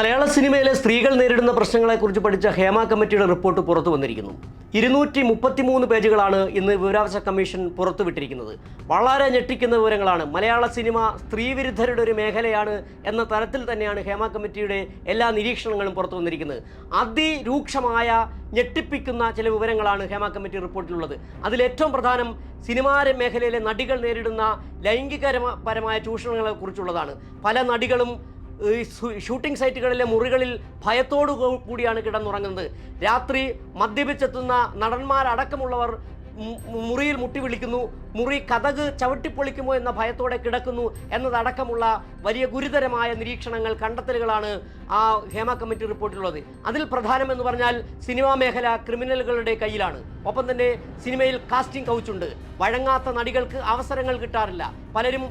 മലയാള സിനിമയിലെ സ്ത്രീകൾ നേരിടുന്ന പ്രശ്നങ്ങളെക്കുറിച്ച് പഠിച്ച ഹേമ കമ്മിറ്റിയുടെ റിപ്പോർട്ട് പുറത്തു വന്നിരിക്കുന്നു. ഇരുന്നൂറ്റി മുപ്പത്തിമൂന്ന് പേജുകളാണ് ഇന്ന് വിവരാവകാശ കമ്മീഷൻ പുറത്തുവിട്ടിരിക്കുന്നത്. വളരെ ഞെട്ടിക്കുന്ന വിവരങ്ങളാണ്. മലയാള സിനിമ സ്ത്രീവിരുദ്ധരുടെ ഒരു മേഖലയാണ് എന്ന തരത്തിൽ തന്നെയാണ് ഹേമ കമ്മിറ്റിയുടെ എല്ലാ നിരീക്ഷണങ്ങളും പുറത്തു വന്നിരിക്കുന്നത്. അതിരൂക്ഷമായ ഞെട്ടിപ്പിക്കുന്ന ചില വിവരങ്ങളാണ് ഹേമ കമ്മിറ്റി റിപ്പോർട്ടിലുള്ളത്. അതിലേറ്റവും പ്രധാനം സിനിമാ മേഖലയിലെ നടികൾ നേരിടുന്ന ലൈംഗികപരമായ ചൂഷണങ്ങളെക്കുറിച്ചുള്ളതാണ്. പല നടികളും ഈ ഷൂട്ടിംഗ് സൈറ്റുകളിലെ മുറികളിൽ ഭയത്തോടു കൂടിയാണ് കിടന്നുറങ്ങുന്നത്. രാത്രി മദ്യപിച്ചെത്തുന്ന നടന്മാരടക്കമുള്ളവർ മുറിയിൽ മുട്ടി വിളിക്കുന്നു മുറി കഥക് ചവിട്ടിപ്പൊളിക്കുമോ എന്ന ഭയത്തോടെ കിടക്കുന്നു എന്നതടക്കമുള്ള വലിയ ഗുരുതരമായ നിരീക്ഷണങ്ങൾ കണ്ടെത്തലുകളാണ് ആ ഹേമ കമ്മിറ്റി റിപ്പോർട്ടിലുള്ളത്. അതിൽ പ്രധാനമെന്ന് പറഞ്ഞാൽ സിനിമാ മേഖല ക്രിമിനലുകളുടെ കയ്യിലാണ്. ഒപ്പം തന്നെ സിനിമയിൽ കാസ്റ്റിംഗ് കൗച്ചുണ്ട്. വഴങ്ങാത്ത നടികൾക്ക് അവസരങ്ങൾ കിട്ടാറില്ല. പലരും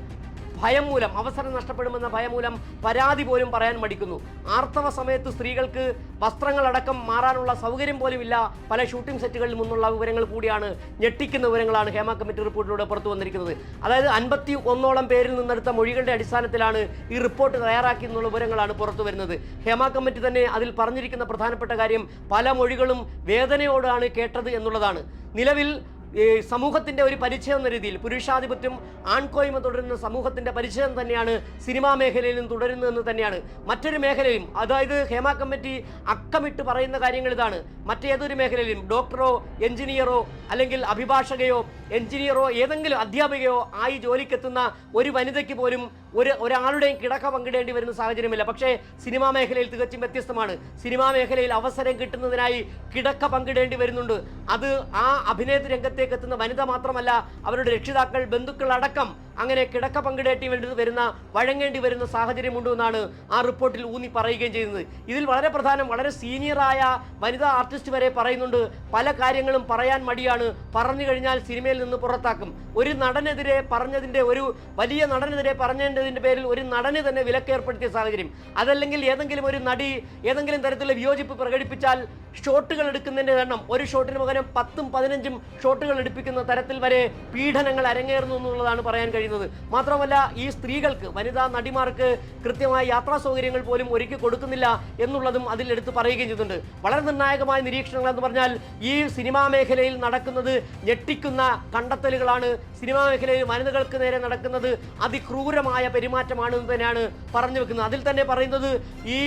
ഭയം മൂലം അവസരം നഷ്ടപ്പെടുമെന്ന ഭയം മൂലം പരാതി പോലും പറയാൻ മടിക്കുന്നു. ആർത്തവ സമയത്ത് സ്ത്രീകൾക്ക് വസ്ത്രങ്ങളടക്കം മാറാനുള്ള സൗകര്യം പോലും ഇല്ല പല ഷൂട്ടിംഗ് സെറ്റുകളിൽ നിന്നുള്ള വിവരങ്ങൾ കൂടിയാണ് ഞെട്ടിക്കുന്ന വിവരങ്ങളാണ് ഹേമ കമ്മിറ്റി റിപ്പോർട്ടിലൂടെ പുറത്തു വന്നിരിക്കുന്നത്. അതായത് അൻപത്തി ഒന്നോളം പേരിൽ നിന്നെടുത്ത മൊഴികളുടെ അടിസ്ഥാനത്തിലാണ് ഈ റിപ്പോർട്ട് തയ്യാറാക്കി എന്നുള്ള വിവരങ്ങളാണ് പുറത്തു വരുന്നത്. ഹേമ കമ്മിറ്റി തന്നെ അതിൽ പറഞ്ഞിരിക്കുന്ന പ്രധാനപ്പെട്ട കാര്യം പല മൊഴികളും വേദനയോടാണ് കേട്ടത് എന്നുള്ളതാണ്. നിലവിൽ ഈ സമൂഹത്തിന്റെ ഒരു പരിചയം എന്ന രീതിയിൽ പുരുഷാധിപത്യം ആൺകോയ്മ തുടരുന്ന സമൂഹത്തിന്റെ പരിചയം തന്നെയാണ് സിനിമാ മേഖലയിലും തുടരുന്നതെന്ന് തന്നെയാണ്. മറ്റൊരു മേഖലയിലും അതായത് ഹേമ കമ്മിറ്റി അക്കമിട്ട് പറയുന്ന കാര്യങ്ങൾ ഇതാണ്. മറ്റേതൊരു മേഖലയിലും ഡോക്ടറോ എഞ്ചിനീയറോ അല്ലെങ്കിൽ അഭിഭാഷകയോ എഞ്ചിനീയറോ ഏതെങ്കിലും അധ്യാപികയോ ആയി ജോലിക്കെത്തുന്ന ഒരു വനിതയ്ക്ക് പോലും ഒരു ഒരാളുടെയും കിടക്ക പങ്കിടേണ്ടി വരുന്ന സാഹചര്യമില്ല. പക്ഷേ സിനിമാ മേഖലയിൽ തികച്ചും വ്യത്യസ്തമാണ്. സിനിമാ മേഖലയിൽ അവസരം കിട്ടുന്നതിനായി കിടക്ക പങ്കിടേണ്ടി വരുന്നുണ്ട്. അത് ആ അഭിനയ രംഗത്തേക്ക് എത്തുന്ന വനിത മാത്രമല്ല അവരുടെ രക്ഷിതാക്കൾ ബന്ധുക്കൾ അടക്കം അങ്ങനെ കിടക്ക പങ്കിടേണ്ടി വരുന്ന വഴങ്ങേണ്ടി വരുന്ന സാഹചര്യമുണ്ട് എന്നാണ് ആ റിപ്പോർട്ടിൽ ഊന്നി പറയുകയും ചെയ്യുന്നത്. ഇതിൽ വളരെ പ്രധാനം വളരെ സീനിയറായ വനിതാ ആർട്ടിസ്റ്റ് വരെ പറയുന്നുണ്ട്. പല കാര്യങ്ങളും പറയാൻ മടിയാണ്. പറഞ്ഞു കഴിഞ്ഞാൽ സിനിമയിൽ നിന്ന് പുറത്താക്കും. ഒരു നടനെതിരെ പറഞ്ഞതിന്റെ ഒരു വലിയ നടനെതിരെ പറഞ്ഞതിന്റെ പേരിൽ ഒരു നടന് തന്നെ വിലക്കേർപ്പെടുത്തിയ സാഹചര്യം. അതല്ലെങ്കിൽ ഏതെങ്കിലും ഒരു നടി ഏതെങ്കിലും തരത്തിലുള്ള വിയോജിപ്പ് പ്രകടിപ്പിച്ചാൽ ഷോട്ടുകൾ എടുക്കുന്നതിന്റെ എണ്ണം ഒരു ഷോട്ടിന് പകരം പത്തും പതിനഞ്ചും ഷോട്ടുകൾ എടുപ്പിക്കുന്ന തരത്തിൽ വരെ പീഡനങ്ങൾ അരങ്ങേറുന്നു എന്നുള്ളതാണ് പറയാൻ കഴിയുന്നത്. മാത്രമല്ല ഈ സ്ത്രീകൾക്ക് വനിതാ നടിമാർക്ക് കൃത്യമായ യാത്രാ സൗകര്യങ്ങൾ പോലും ഒരുക്കി കൊടുക്കുന്നില്ല എന്നുള്ളതും അതിൽ എടുത്ത് പറയുകയും ചെയ്തിട്ടുണ്ട്. വളരെ നിർണായകമായ നിരീക്ഷണങ്ങൾ എന്ന് പറഞ്ഞാൽ ഈ സിനിമാ മേഖലയിൽ നടക്കുന്നത് ഞെട്ടിക്കുന്ന കണ്ടെത്തലുകളാണ്. സിനിമാ മേഖലയിൽ വനിതകൾക്ക് നേരെ നടക്കുന്നത് അതിക്രൂരമായ പെരുമാറ്റമാണ് എന്ന് തന്നെയാണ് പറഞ്ഞു വെക്കുന്നത്. അതിൽ തന്നെ പറയുന്നത് ഈ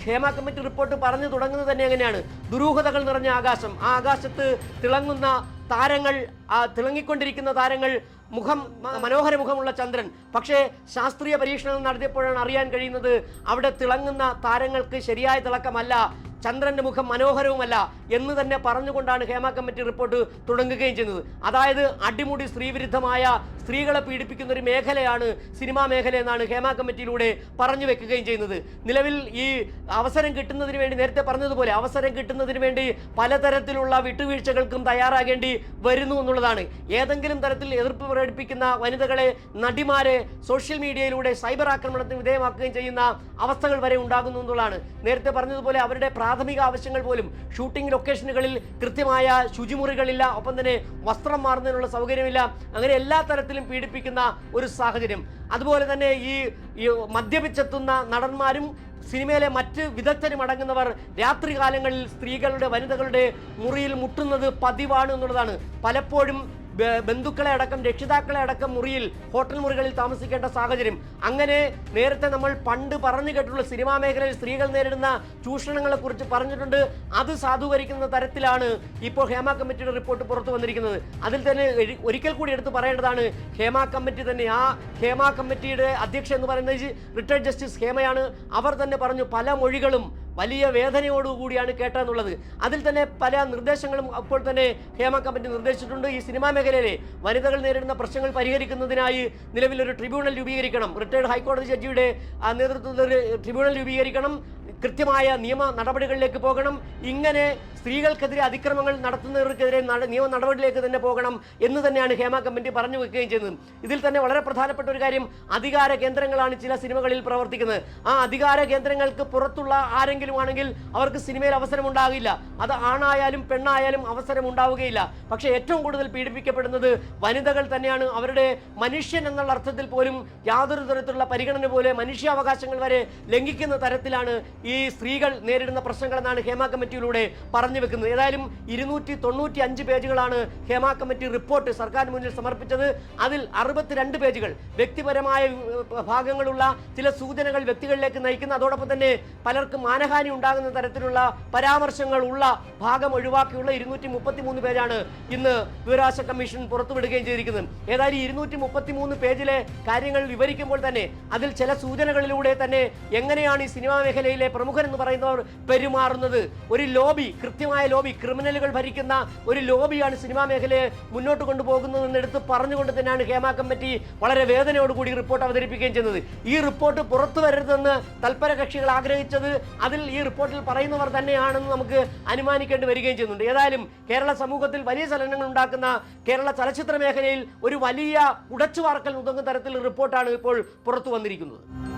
ക്ഷേമ കമ്മിറ്റി റിപ്പോർട്ട് പറഞ്ഞു തുടങ്ങുന്നത് തന്നെ എങ്ങനെയാണ് ദുരൂഹതകൾ നിറഞ്ഞ ആകാശം. ആ ആകാശത്ത് തിളങ്ങുന്ന താരങ്ങൾ ആ തിളങ്ങിക്കൊണ്ടിരിക്കുന്ന താരങ്ങൾ മുഖം മനോഹര മുഖമുള്ള ചന്ദ്രൻ. പക്ഷേ ശാസ്ത്രീയ പരീക്ഷണങ്ങൾ നടത്തിയപ്പോഴാണ് അറിയാൻ കഴിയുന്നത് അവിടെ തിളങ്ങുന്ന താരങ്ങൾക്ക് ശരിയായ തിളക്കമല്ല. ചന്ദ്രന്റെ മുഖം മനോഹരവുമല്ല എന്ന് തന്നെ പറഞ്ഞുകൊണ്ടാണ് ഹേമ കമ്മിറ്റി റിപ്പോർട്ട് തുടങ്ങുകയും ചെയ്യുന്നത്. അതായത് അടിമുടി സ്ത്രീവിരുദ്ധമായ സ്ത്രീകളെ പീഡിപ്പിക്കുന്ന ഒരു മേഖലയാണ് സിനിമാ മേഖല എന്നാണ് ഹേമ കമ്മിറ്റിയിലൂടെ പറഞ്ഞു വെക്കുകയും ചെയ്യുന്നത്. നിലവിൽ ഈ അവസരം കിട്ടുന്നതിന് വേണ്ടി നേരത്തെ പറഞ്ഞതുപോലെ അവസരം കിട്ടുന്നതിന് വേണ്ടി പലതരത്തിലുള്ള വിട്ടുവീഴ്ചകൾക്കും തയ്യാറാകേണ്ടി വരുന്നു എന്നുള്ളതാണ്. ഏതെങ്കിലും തരത്തിൽ എതിർപ്പ് പ്രകടിപ്പിക്കുന്ന വനിതകളെ നടിമാരെ സോഷ്യൽ മീഡിയയിലൂടെ സൈബർ ആക്രമണത്തിന് വിധേയമാക്കുകയും ചെയ്യുന്ന അവസ്ഥകൾ വരെ ഉണ്ടാകുന്നു എന്നുള്ളതാണ്. നേരത്തെ പറഞ്ഞതുപോലെ അവരുടെ പ്രാഥമിക ആവശ്യങ്ങൾ പോലും. ഷൂട്ടിംഗ് ലൊക്കേഷനുകളിൽ കൃത്യമായ ശുചിമുറികളില്ല. ഒപ്പം തന്നെ വസ്ത്രം മാറുന്നതിനുള്ള സൗകര്യമില്ല. അങ്ങനെ എല്ലാ തരത്തിലും പീഡിപ്പിക്കുന്ന ഒരു സാഹചര്യം. അതുപോലെ തന്നെ ഈ മദ്യപിച്ചെത്തുന്ന നടന്മാരും സിനിമയിലെ മറ്റ് വിദഗ്ധരും അടങ്ങുന്നവർ രാത്രികാലങ്ങളിൽ സ്ത്രീകളുടെ വനിതകളുടെ മുറിയിൽ മുട്ടുന്നത് പതിവാണ് എന്നുള്ളതാണ്. പലപ്പോഴും ബന്ധുക്കളെ അടക്കം രക്ഷിതാക്കളെ അടക്കം മുറിയിൽ ഹോട്ടൽ മുറികളിൽ താമസിക്കേണ്ട സാഹചര്യം. അങ്ങനെ നേരത്തെ നമ്മൾ പണ്ട് പറഞ്ഞു കേട്ടിട്ടുള്ള സിനിമാ മേഖലയിൽ സ്ത്രീകൾ നേരിടുന്ന ചൂഷണങ്ങളെ കുറിച്ച് പറഞ്ഞിട്ടുണ്ട്. അത് സാധൂകരിക്കുന്ന തരത്തിലാണ് ഇപ്പോൾ ഹേമ കമ്മിറ്റിയുടെ റിപ്പോർട്ട് പുറത്തു വന്നിരിക്കുന്നത്. അതിൽ തന്നെ ഒരിക്കൽ കൂടി എടുത്ത് പറയേണ്ടതാണ് ഹേമ കമ്മിറ്റി തന്നെ. ആ ഹേമ കമ്മിറ്റിയുടെ അധ്യക്ഷ എന്ന് പറയുന്നത് റിട്ടയർഡ് ജസ്റ്റിസ് ഹേമയാണ്. അവർ തന്നെ പറഞ്ഞു പല മൊഴികളും വലിയ വേദനയോടുകൂടിയാണ് കേട്ടതെന്നുള്ളത്. അതിൽ തന്നെ പല നിർദ്ദേശങ്ങളും അപ്പോൾ തന്നെ ഹേമ കമ്മിറ്റി നിർദ്ദേശിച്ചിട്ടുണ്ട്. ഈ സിനിമാ മേഖലയിലെ വനിതകൾ നേരിടുന്ന പ്രശ്നങ്ങൾ പരിഹരിക്കുന്നതിനായി നിലവിൽ ഒരു ട്രിബ്യൂണൽ രൂപീകരിക്കണം. റിട്ടയർഡ് ഹൈക്കോടതി ജഡ്ജിയുടെ നേതൃത്വത്തിൽ ഒരു ട്രിബ്യൂണൽ രൂപീകരിക്കണം. കൃത്യമായ നിയമ നടപടികളിലേക്ക് പോകണം. ഇങ്ങനെ സ്ത്രീകൾക്കെതിരെ അതിക്രമങ്ങൾ നടത്തുന്നവർക്കെതിരെ നട- നിയമ നടപടിയിലേക്ക് തന്നെ പോകണം എന്ന് തന്നെയാണ് ഹേമ കമ്മിറ്റി പറഞ്ഞു വെക്കുകയും ചെയ്തത്. ഇതിൽ തന്നെ വളരെ പ്രധാനപ്പെട്ട ഒരു കാര്യം അധികാര കേന്ദ്രങ്ങളാണ് ചില സിനിമകളിൽ പ്രവർത്തിക്കുന്നത്. ആ അധികാര കേന്ദ്രങ്ങൾക്ക് പുറത്തുള്ള ആരെങ്കിലും ആണെങ്കിൽ അവർക്ക് സിനിമയിൽ അവസരം ഉണ്ടാകില്ല അത് ആണായാലും പെണ്ണായാലും അവസരം ഉണ്ടാവുകയില്ല പക്ഷേ ഏറ്റവും കൂടുതൽ പീഡിപ്പിക്കപ്പെടുന്നത് വനിതകൾ തന്നെയാണ്. അവരുടെ മനുഷ്യൻ എന്നുള്ള അർത്ഥത്തിൽ പോലും യാതൊരു തരത്തിലുള്ള പരിഗണന പോലെ മനുഷ്യാവകാശങ്ങൾ വരെ ലംഘിക്കുന്ന തരത്തിലാണ് ഈ സ്ത്രീകൾ നേരിടുന്ന പ്രശ്നങ്ങളെന്നാണ് ഹേമ കമ്മിറ്റിയിലൂടെ പറഞ്ഞു വെക്കുന്നത്. ഏതായാലും ഇരുന്നൂറ്റി തൊണ്ണൂറ്റി അഞ്ച് പേജുകളാണ് ഹേമ കമ്മിറ്റി റിപ്പോർട്ട് സർക്കാരിന് മുന്നിൽ സമർപ്പിച്ചത്. അതിൽ അറുപത്തിരണ്ട് പേജുകൾ വ്യക്തിപരമായ ഭാഗങ്ങളുള്ള ചില സൂചനകൾ വ്യക്തികളിലേക്ക് നയിക്കുന്ന അതോടൊപ്പം തന്നെ പലർക്കും മാനഹാനി ഉണ്ടാകുന്ന തരത്തിലുള്ള പരാമർശങ്ങൾ ഉള്ള ഭാഗം ഒഴിവാക്കിയുള്ള ഇരുന്നൂറ്റി മുപ്പത്തി മൂന്ന് പേജാണ് ഇന്ന് വിവരാവകാശ കമ്മീഷൻ പുറത്തുവിടുകയും ചെയ്തിരിക്കുന്നത്. ഏതായാലും ഇരുന്നൂറ്റി മുപ്പത്തി മൂന്ന് പേജിലെ കാര്യങ്ങൾ വിവരിക്കുമ്പോൾ തന്നെ അതിൽ ചില സൂചനകളിലൂടെ തന്നെ എങ്ങനെയാണ് ഈ സിനിമാ മേഖലയിലെ പ്രമുഖർ എന്ന് പറയുന്നവർ പെരുമാറുന്നത്. ഒരു ലോബി കൃത്യമായ ലോബി ക്രിമിനലുകൾ ഭരിക്കുന്ന ഒരു ലോബിയാണ് സിനിമാ മേഖലയെ മുന്നോട്ട് കൊണ്ടുപോകുന്നതെന്ന് എടുത്ത് പറഞ്ഞുകൊണ്ട് തന്നെയാണ് ഹേമ കമ്മിറ്റി വളരെ വേദനയോടുകൂടി റിപ്പോർട്ട് അവതരിപ്പിക്കുകയും ചെയ്യുന്നത്. ഈ റിപ്പോർട്ട് പുറത്തു വരരുതെന്ന് തൽപര കക്ഷികൾ ആഗ്രഹിച്ചത് അതിൽ ഈ റിപ്പോർട്ടിൽ പറയുന്നവർ തന്നെയാണെന്ന് നമുക്ക് അനുമാനിക്കേണ്ടി വരികയും ചെയ്യുന്നുണ്ട്. ഏതായാലും കേരള സമൂഹത്തിൽ വലിയ ചലനങ്ങൾ ഉണ്ടാക്കുന്ന കേരള ചലച്ചിത്ര മേഖലയിൽ ഒരു വലിയ ഉടച്ചുവാർക്കൽ ഉതങ്ങുന്ന തരത്തിൽ റിപ്പോർട്ടാണ് ഇപ്പോൾ പുറത്തു വന്നിരിക്കുന്നത്.